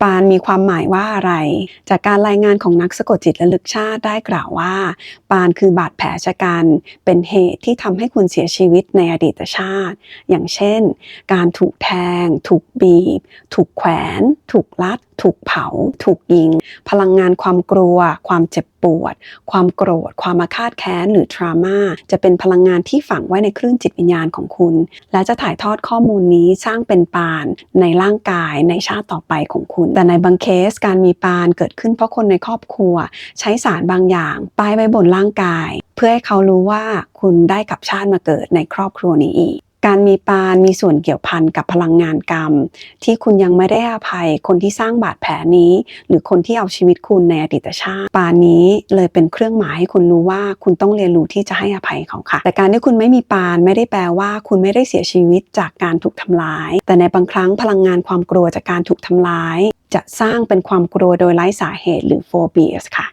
ปานมีความหมายว่าอะไร จากการรายงานของนักสะกดจิตและลึกชาติได้กล่าวว่า ปานคือบาดแผลชะกันเป็นเหตุที่ทำให้คุณเสียชีวิตในอดีตชาติ อย่างเช่น การถูกแทง ถูกบีบ ถูกแขวน ถูกลัด ถูกเผา ถูกยิง พลังงานความกลัว ความเจ็บปวด ความโกรธ ความอาฆาตแค้น หรือทรามาจะเป็นพลังงานที่ฝังไว้ในคลื่นจิตวิญญาณของคุณ และจะถ่ายทอดข้อมูลนี้สร้างเป็นปานในร่างกายในชาติต่อไปของคุณแต่ในบางเคสการมีปานเกิดขึ้นเพราะคนในครอบครัว ใช้สารบางอย่าง ป้ายไว้บนร่างกาย เพื่อให้เขารู้ว่าคุณได้กับชาติมาเกิดในครอบครัวนี้อีกการมีปานมีส่วนเกี่ยวพันกับพลังงานกรรม ที่คุณยังไม่ได้อภัยคนที่สร้างบาดแผลนี้ หรือคนที่เอาชีวิตคุณในอดีตชาติ ปานนี้เลยเป็นเครื่องหมายให้คุณรู้ว่าคุณต้องเรียนรู้ที่จะให้อภัยเขาค่ะ แต่การที่คุณไม่มีปานไม่ได้แปลว่า คุณไม่ได้เสียชีวิตจากการถูกทำร้าย แต่ในบางครั้งพลังงานความกลัวจากการถูกทำร้าย จะสร้างเป็นความกลัวโดยไร้สาเหตุหรือโฟเบียสค่ะ